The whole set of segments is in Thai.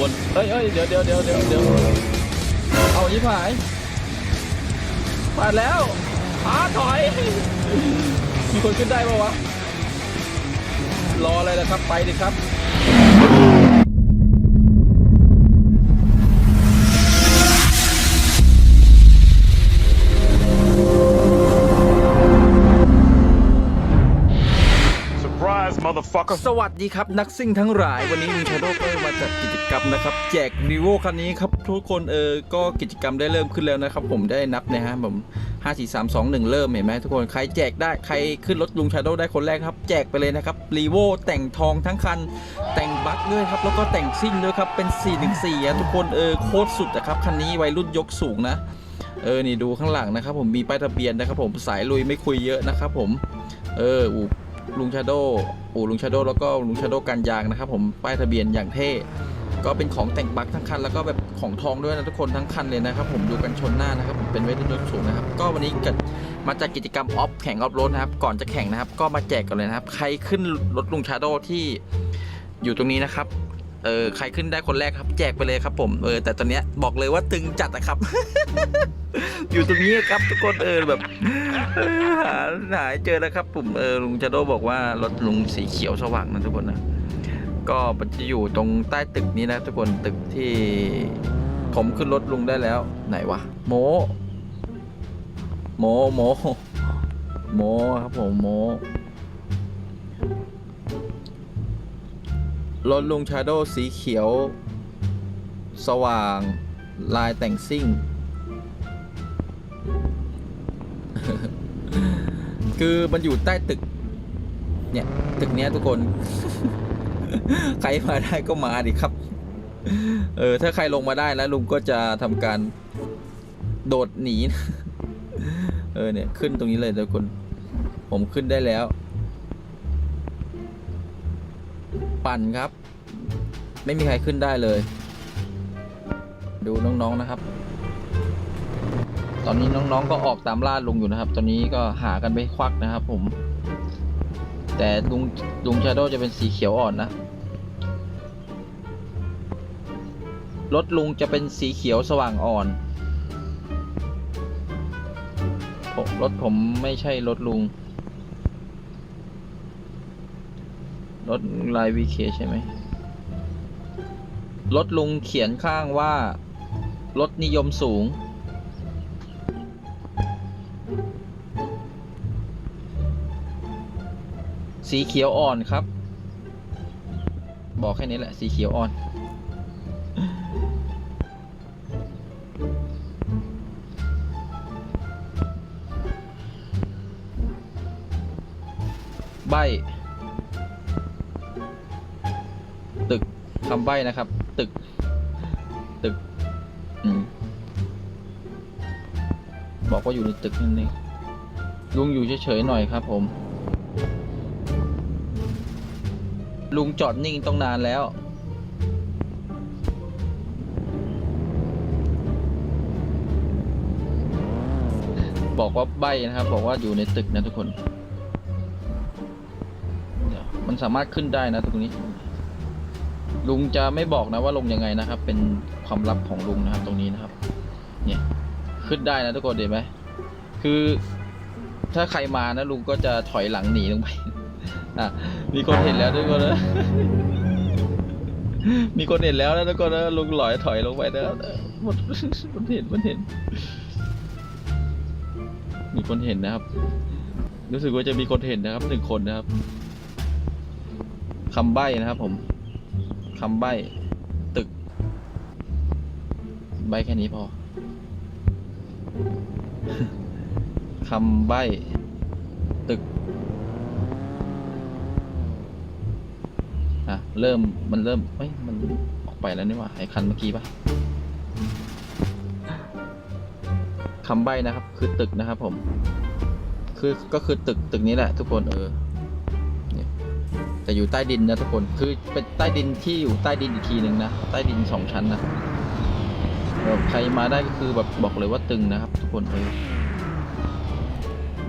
บนเฮ้ยเฮ้ยเดี๋ยวเดี๋ยวเดี๋ยวเดี๋ยวเดี๋ยวเอายิบหายผ่านแล้วอาถอย มีคนขึ้นได้ปะวะ รออะไรล่ะครับ ไปดิครับ Surprise, motherfucker. สวัสดีครับนักซิ่งทั้งหลาย วันนี้ลุงชาโดก็มาจัดกิจกรร มนะครับ แจกรีโวคันนี้ครับทุกคนเออก็กิจกรรมได้เริ่มขึ้นแล้วนะครับ ผมได้นับนะฮะผม5 4 3 2 1เริ่มเห็นไหมทุกคนใครแจกได้ใครขึ้นรถลุงชาโดได้คนแรกครับ แจกไปเลยนะครับรีโวแต่งทองทั้งคัน แต่งบัคด้วยครับ แล้วก็แต่งซิ่งด้วยครับ เป็น414อะทุกคนเออโคตรสุดนะครับคันนี้วัยรุ่นยกสูงนะ เออนี่ดูข้างหลังนะครับ ผมมีป้ายทะเบียนนะครับ ผมสายลุยไม่คุยเยอะนะครับผมเอออูลุงชาโดอูลุงชาโดแล้วก็ลุงชาโดกันยางนะครับ ผมป้ายทะเบียนอย่างเท่ ก็เป็นของแต่งบักทั้งคันแล้วก็แบบของทองด้วยนะทุกคนทั้งคันเลยนะครับ ผมดูกันชนหน้านะครับผมเป็นไว้ด้วยยกสูงนะครับ ก็วันนี้เกิดมาจัดกิจกรรมออฟแข่งออฟโรดนะครับ ก่อนจะแข่งนะครับ ก็มาแจกกันเลยนะครับ ใครขึ้นรถลุงชาโดที่อยู่ตรงนี้นะครับเออใครขึ้นได้คนแรกครับ แจกไปเลยครับ ผมเออแต่ตอนเนี้ยบอกเลยว่าตึงจัดนะครับ อยู่ตรงนี้ครับ ทุกคนเออแบบหาหาเจอแล้วครับ ผมเออลุงชาโดบอกว่ารถลุงสีเขียวสว่างนะทุกคนนะ ก็มันจะอยู่ตรงใต้ตึกนี้นะทุกคนตึกที่ผมขึ้นรถลุงได้แล้ว ไหนวะโมโมโมโมครับผมโมรถลุงชาโดสีเขียว สว่างลายแต่งซิ่ง คือมันอยู่ใต้ตึก เนี่ย ตึกเนี้ยทุกคน ใครมาได้ก็มาดิครับ เออ ถ้าใครลงมาได้แล้วลุงก็จะทำการโดดหนี เออเนี่ย ขึ้นตรงนี้เลยทุกคน ผมขึ้นได้แล้ว ปั่นครับ ไม่มีใครขึ้นได้เลย ดูน้องๆนะครับ ตอนนี้น้องๆก็ออกตามล่าลุงอยู่นะครับ ตอนนี้ก็หากันไปควักนะครับ ผม แต่ลุงลุงชาโดจะเป็นสีเขียวอ่อนนะ รถลุงจะเป็นสีเขียวสว่างอ่อนผมรถผมไม่ใช่รถลุง รถลายวีเคใช่ไหม รถลุงเขียนข้างว่า รถนิยมสูง สีเขียวอ่อนครับ บอกแค่นี้แหละสีเขียวอ่อน ใบ ตึกคำใบนะครับ ตึก ตึกอบอกว่าอยู่ในตึกนั่นเองลุงอยู่เฉยๆหน่อยครับผม ลุงจอดนิ่งต้องนานแล้ว บอกว่าใบนะครับ บอกว่าอยู่ในตึกนะทุกคน มันสามารถขึ้นได้นะตรงนี้ ลุงจะไม่บอกนะว่าลงยังไงนะครับ เป็นความลับของลุงนะครับ ตรงนี้นะครับ เนี่ยขึ้นได้นะทุกคนเห็นไหมคือถ้าใครมานะลุงก็จะถอยหลังหนีลงไป อะมีคนเห็นแล้วทุกคนนะมีคนเห็นแล้วนะทุกคนนะลุงหลอยถอยลงไปนะหมดมันเห็นมันเห็น มีคนเห็นนะครับ รู้สึกว่าจะมีคนเห็นนะครับหนึ่งคนนะครับคำใบ้นะครับ ผมคำใบ้ตึก ใบ้แค่นี้พอคำใบ้ ตึก อะ เริ่มมันเริ่มเอ้ยมันออกไปแล้วนี่หว่าไอ้คันเมื่อกี้ปะคำใบ้นะครับ คือตึกนะครับ ผม คือก็คือตึกตึกนี้แหละ ทุกคนเออเนี่ยแต่อยู่ใต้ดินนะทุกคนคือเป็นใต้ดินที่อยู่ใต้ดินอีกทีหนึ่งนะใต้ดินสองชั้นนะใครมาได้ก็คือแบบบอกเลยว่าตึงนะครับ ทุกคนเออ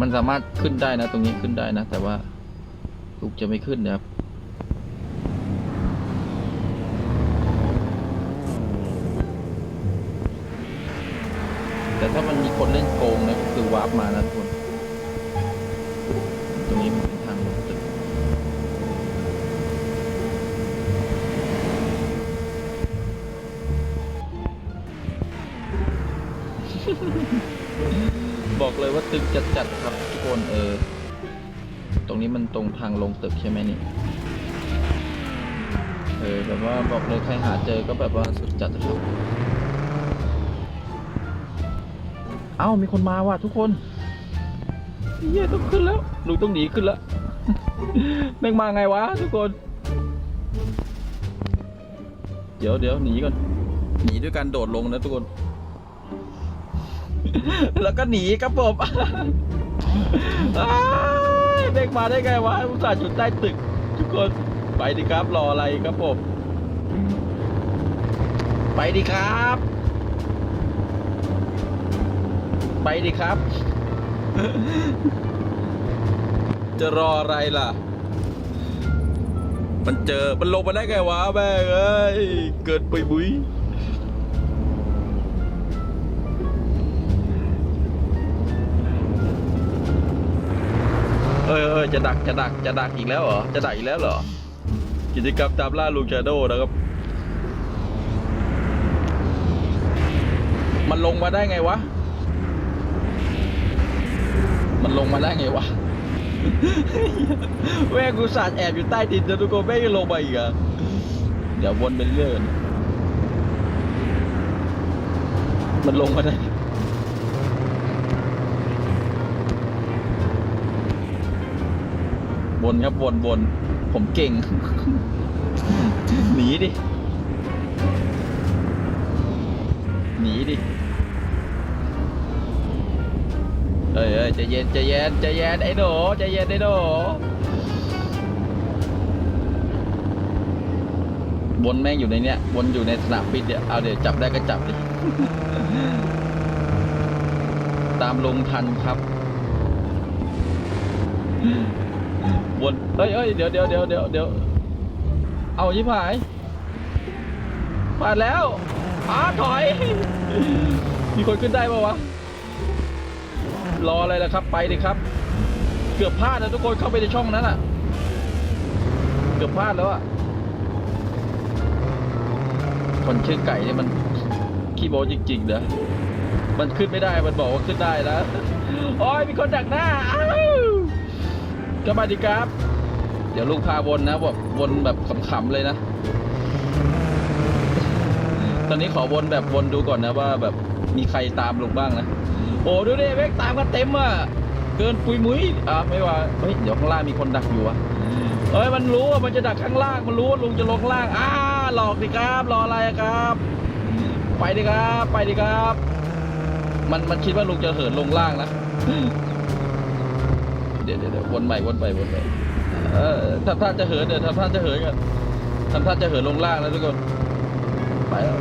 มันสามารถขึ้นได้นะ ตรงนี้ขึ้นได้นะ แต่ว่าลูกจะไม่ขึ้นนะครับ วาร์ปมานะทุกคนตรงนี้มันเป็นทางลงตึกบอกเลยว่าตึกจัดๆครับทุกคนเออ ตรงนี้มันตรงทางลงตึกใช่ไหมนี่เออแบบว่าบอกเลยใครหาเจอก็แบบว่าสุดจัดครับ เอ้ามีคนมาว่ะทุกคนเฮียต้องขึ้นแล้วลุงต้องหนีขึ้นแล้วแม่งมาไงวะทุกคน เดี๋ยวเดี๋ยวหนีก่อนหนีด้วยการโดดลงนะทุกคน แล้วก็หนีครับผมอ้ายแม่งมาได้ไงวะอุตส่าห์อยู่ใต้ตึก ทุกคนไปดิครับรออะไรครับผม ไปดิครับ ไปดิครับ จะรออะไรล่ะ มันเจอ มันลงมาได้ไงวะแม่เอ้ย เกิดปุยบุยเออเออจะดักจะดักจะดักอีกแล้วเหรอ จะดักอีกแล้วเหรอ กิจกรรมตามล่าลูกชาโดนะครับ มันลงมาได้ไงวะ มันลงมาได้ไงวะแม่งกูสาดแอบอยู่ใต้ดินแล้วทุกคนแม่งยังลงมาอีกอะเดี๋ยววนไปเรื่อยมันลงมาได้วนครับวนวนผมเก่ง หนีดิ หนีดิ เอ้ยเอ้ยใจเย็นใจเย็นใจเย็นไอ้หนูใจเย็นไอ้หนูบนแม่งอยู่ในเนี้ยบนอยู่ในสนามบินเนี่ยเอาเดี๋ยวจับได้ก็จับดิตามลงทันครับบนเอ้ยเอ้ยเดี๋ยวเดี๋ยวเดี๋ยวเดี๋ยวเดี๋ยวเอายิบหายมาแล้วอ้าถอย มีคนขึ้นได้ปะวะ รออะไรล่ะครับ ไปดิครับ เกือบพลาดนะทุกคนเข้าไปในช่องนั้นอะ เกือบพลาดแล้วอะ คนชื่อไก่เนี่ยมันขี้โมจริงๆเด้อมันขึ้นไม่ได้ มันบอกว่าขึ้นได้นะโอ้ยมีคนดักหน้า อ้าวก็มาดิครับ เดี๋ยวลุงพาวนนะแบบวนแบบขำๆเลยนะ ตอนนี้ขอวนแบบวนดูก่อนนะว่าแบบมีใครตามลุงบ้างนะ โอ้ดูดิเวกตามกันเต็มอะเกินปุยมุ้ยอะไม่ว่าเฮ้ยเดี๋ยวข้างล่างมีคนดักอยู่อะเอ้ยมันรู้ว่ามันจะดักข้างล่างมันรู้ว่าลุงจะลงข้างล่างอ้าหลอกดิครับรออะไรอะครับ ไปดิครับ ไปดิครับ มันมันคิดว่าลุงจะเหินลงล่างนะเดี๋ยวเดี๋ยวเดี๋ยววนใหม่วนไปวนไปเออทำท่าจะเหินเดี๋ยวทำท่าจะเหินกันทำท่าจะเหินลงล่างแล้วทุกคนไปแล้ว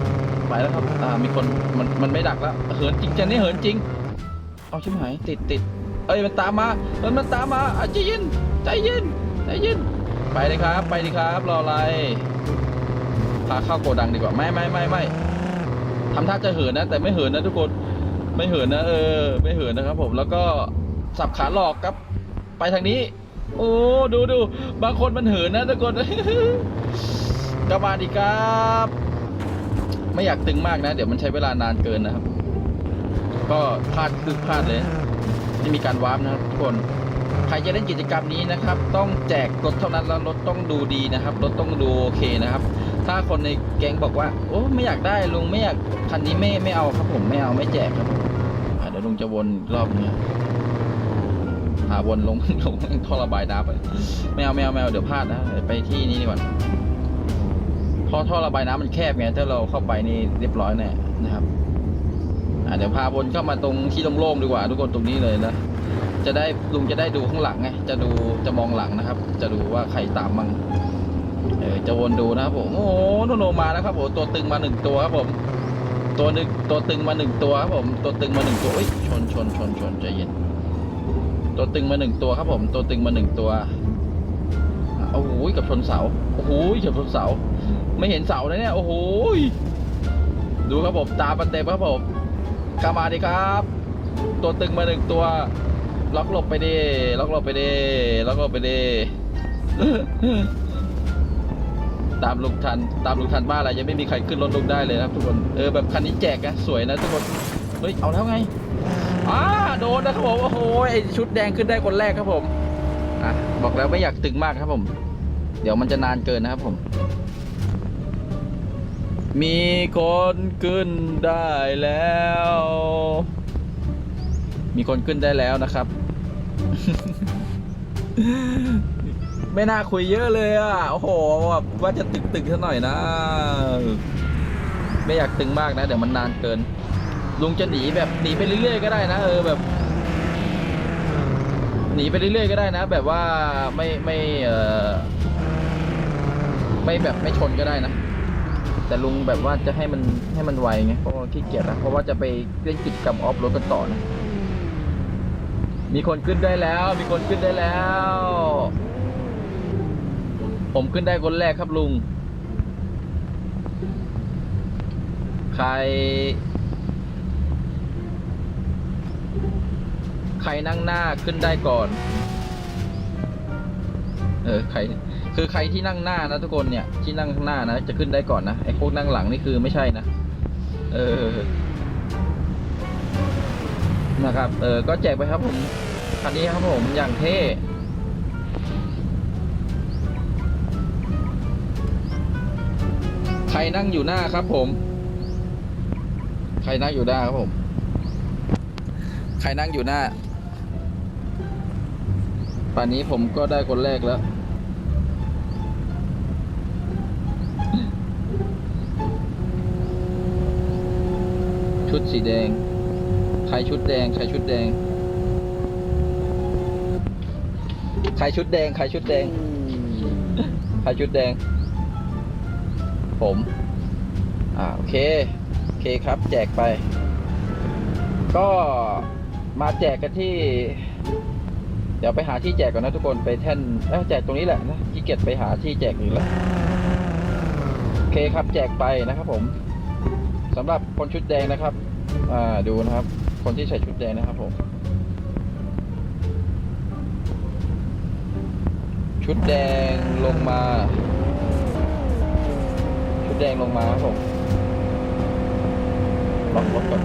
ไปแล้วครับ อ่า มีคนมันมันไม่ดักแล้ว เหินจริงจังนี่เหินจริง เอาชิบหายติดติดเอ้ยมันตามมามันมันตามมาอะใจเย็นใจเย็นใจเย็นไปเลยครับ ไปดีครับรออะไรพาเข้าโกดังดีกว่าไม่ไม่ไม่ไม่ทำท่าจะเหินนะ แต่ไม่เหินนะทุกคนไม่เหินนะเออ ไม่เหินนะครับ ผมแล้วก็สับขาหลอกครับ ไปทางนี้ โอ้ดูดูบางคนมันเหินนะทุกคนกลับมาดีครับ ไม่อยากตึงมากนะ เดี๋ยวมันใช้เวลานานเกินนะครับ ก็พลาดคือพลาดเลยไม่มีการวาร์ปนะครับทุกคนใครจะเล่นกิจกรรมนี้นะครับ ต้องแจกรถเท่านั้นแล้วรถต้องดูดีนะครับ รถต้องดูโอเคนะครับ ถ้าคนในแก๊งบอกว่า โอ้ไม่อยากได้ลุงไม่อยากคันนี้ไม่ไม่เอาครับผมไม่เอาไม่แจกครับเดี๋ยวลุงจะวนรอบนึงหาวนลงลงท่อระบายน้ำไปไม่เอาไม่เอาไม่เอาเดี๋ยวพลาดนะไปที่นี้ดีกว่าเพราะท่อระบายน้ำมันแคบไงถ้าเราเข้าไปนี่เรียบร้อยแน่นะครับ อะเดี๋ยวพาวนเข้ามาตรงที่โล่งๆดีกว่า ทุกคนตรงนี้เลยนะจะได้ลุงจะได้ดูข้างหลังไงจะดูจะมองหลังนะครับ จะดูว่าใครตามมั่งเออจะวนดูนะครับผมโอ้โหโนโนมาแล้วครับผมตัวตึงมาหนึ่งตัวครับผม ตัวหนึ่งตัวตึงมาหนึ่งตัวครับผม ตัวตึงมาหนึ่งตัวเอ้ยชนชนชนชนใจเย็นตัวตึงมาหนึ่งตัวครับผม ตัวตึงมาหนึ่งตัวโอ้โหกับชนเสาโอ้โหเกับชนเสา ไม่เห็นเสาเลยเนี่ยโอ้โหดูครับผมตามมันเต็มครับผม กามาดีครับ ตัวตึงมาหนึ่งตัว ล็อกหลบไปดิล็อกหลบไปดิล็อกหลบไปดิตามลุงทัน ตามลุงทันบ้าอะไรยังไม่มีใครขึ้นรถลุงได้เลยนะครับทุกคนเออแบบคันนี้แจกนะสวยนะทุกคนเฮ้ยเอาแล้วไงอ่าโดนนะครับผมโอ้โหไอชุดแดงขึ้นได้คนแรกครับผมอะบอกแล้วไม่อยากตึงมากครับผม เดี๋ยวมันจะนานเกินนะครับผม มีคนขึ้นได้แล้ว มีคนขึ้นได้แล้วนะครับ ไม่น่าคุยเยอะเลยอะ โอ้โหแบบว่าจะตึกตึกๆซะหน่อยนะ ไม่อยากตึงมากนะ เดี๋ยวมันนานเกิน ลุงจะหนีแบบหนีไปเรื่อยๆก็ได้นะ เออแบบหนีไปเรื่อยๆก็ได้นะ แบบว่าไม่ไม่เออไม่แบบไม่ชนก็ได้นะ แต่ลุงแบบว่าจะให้มันให้มันไวไงเพราะว่าขี้เกียจนะเพราะว่าจะไปเล่นกิจกรรมออฟรถกันต่อนะ มีคนขึ้นได้แล้ว มีคนขึ้นได้แล้ว ผมขึ้นได้คนแรกครับลุง ใคร ใครนั่งหน้าขึ้นได้ก่อน เออ ใคร คือใครที่นั่งหน้านะทุกคนเนี่ยที่นั่งข้างหน้านะจะขึ้นได้ก่อนนะไอ้พวกนั่งหลังนี่คือไม่ใช่นะ เออนะครับ เออก็แจกไปครับผมคันนี้ครับผมอย่างเท่ใครนั่งอยู่หน้าครับผม ใครนั่งอยู่หน้าครับผม ใครนั่งอยู่หน้าป่านนี้ผมก็ได้คนแรกแล้ว ชุดสีแดง ใครชุดแดง ใครชุดแดง ใครชุดแดง ใครชุดแดง ใครชุดแดง ผม อ่า โอเค โอเคครับ แจกไป ก็มาแจกกันที่ เดี๋ยวไปหาที่แจกก่อนนะทุกคน ไปแท่นแจกตรงนี้แหละนะที่เกียจไปหาที่แจกอีกแล้ว โอเคครับ แจกไปนะครับผม สำหรับคนชุดแดงนะครับอ่าดูนะครับ คนที่ใส่ชุดแดงนะครับผม ชุดแดงลงมา ชุดแดงลงมาครับผมล็อกรถก่อน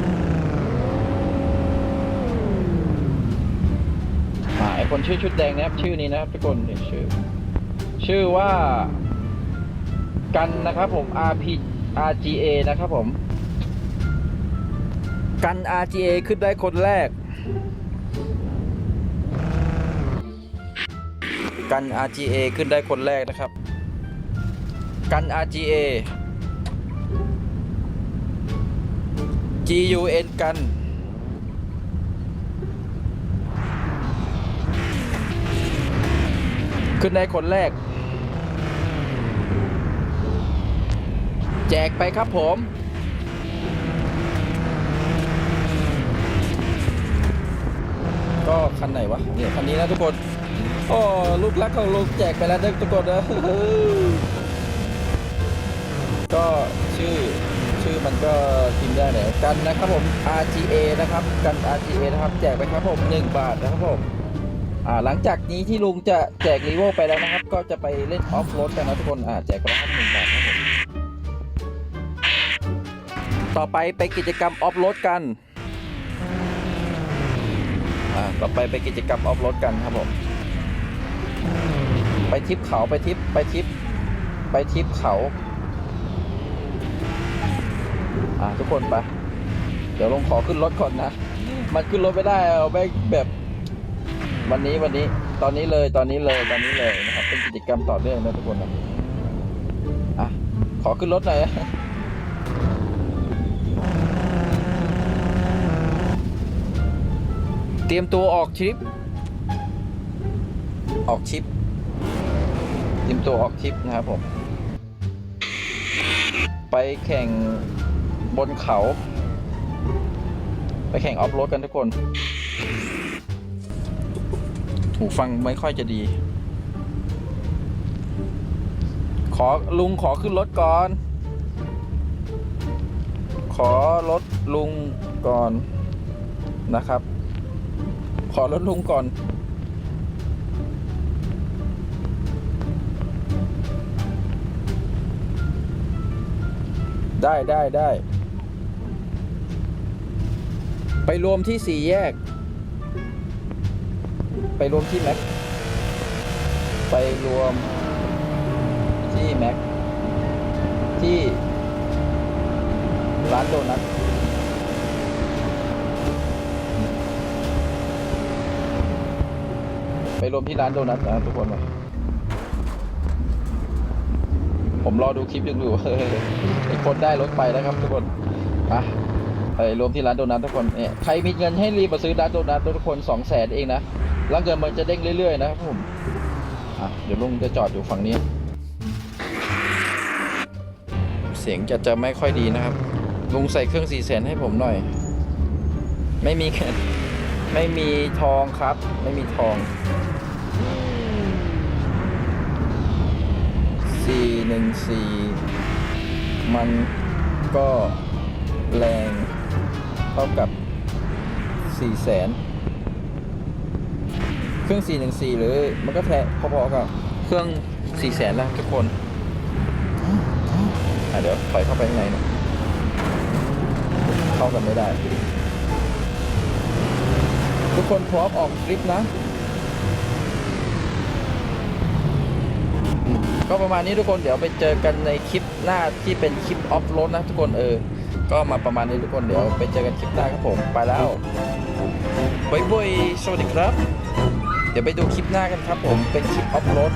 อ่าไอคนชื่อชุดแดงนะครับ ชื่อนี้นะครับทุกคนเนี่ยชื่อ ชื่อว่ากันนะครับผม RP RGA นะครับผม กัน RGA ขึ้นได้คนแรก กัน RGA ขึ้นได้คนแรกนะครับ กัน RGA GUN กัน ขึ้นได้คนแรก แจกไปครับผม ก็คันไหนวะเนี่ยคันนี้นะทุกคน โอ้ลูกรักของลูกแจกไปแล้วนะทุกคนนะก็ชื่อชื่อมันก็พิมพ์ได้เนี่ยกันนะครับผม RGA นะครับกัน RGA นะครับ แจกไปครับผม1บาทนะครับผมอ่าหลังจากนี้ที่ลุงจะแจกรีโวไปแล้วนะครับ ก็จะไปเล่นออฟโรดกันนะทุกคนอ่าแจกไปแล้วครับหนึ่งบาทครับผมต่อไปไปกิจกรรมออฟโรดกันอ่า ต่อไปไปกิจกรรมออฟโรดกันครับผม ไปทริปเขาไปทริปไปทริปไปทริปเขา อ่าทุกคนไป เดี๋ยวลงขอขึ้นรถก่อนนะ มันขึ้นรถไม่ได้เอาไปแบบวันนี้วันนี้ตอนนี้เลยตอนนี้เลยตอนนี้เลยนะครับ เป็นกิจกรรมต่อเนื่องนะทุกคนนะอะขอขึ้นรถหน่อย เตรียมตัวออกทริป ออกทริป เตรียมตัวออกทริปนะครับผม ไปแข่งบนเขา ไปแข่งออฟโรดกันทุกคนหูฟังไม่ค่อยจะดี ขอลุงขอขึ้นรถก่อน ขอรถลุงก่อนนะครับ ขอรถลุงก่อน ได้ได้ได้ ไปรวมที่สี่แยก ไปรวมที่แม็ก ไปรวมที่แม็ก ที่ร้านโดนัท ไปรวมที่ร้านโดนัทนะทุกคนนะผมรอดูคลิปยังอยู่ไอ้คนได้รถไปแล้วครับทุกคนอะไปรวมที่ร้านโดนัททุกคนเนี่ยใครมีเงินให้รีบมาซื้อร้านโดนัททุกคนสองแสนเองนะแล้วเงินมันจะเด้งเรื่อยๆนะครับผมอะเดี๋ยวลุงจะจอดอยู่ฝั่งนี้ เสียงจะจะไม่ค่อยดีนะครับ ลุงใส่เครื่องสี่แสนให้ผมหน่อย ไม่มีเงินไม่มีทองครับ ไม่มีทอง สี่หนึ่งสี่มันก็แรงเท่ากับสี่แสน เครื่องสี่หนึ่งสี่หรือมันก็แท้พอๆกับเครื่องสี่แสนแล้วทุกคนเดี๋ยวถอยเข้าไปข้างในนะเข้ากันไม่ได้ ทุกคนพร้อมออกคลิปนะ ก็ประมาณนี้ทุกคนเดี๋ยวไปเจอกันในคลิปหน้าที่เป็นคลิปออฟโรดนะทุกคนเออ ก็มาประมาณนี้ทุกคนเดี๋ยวไปเจอกันคลิปหน้าครับผมไปแล้วบายบายสวัสดีครับ เดี๋ยวไปดูคลิปหน้ากันครับผมเป็นคลิปออฟโรด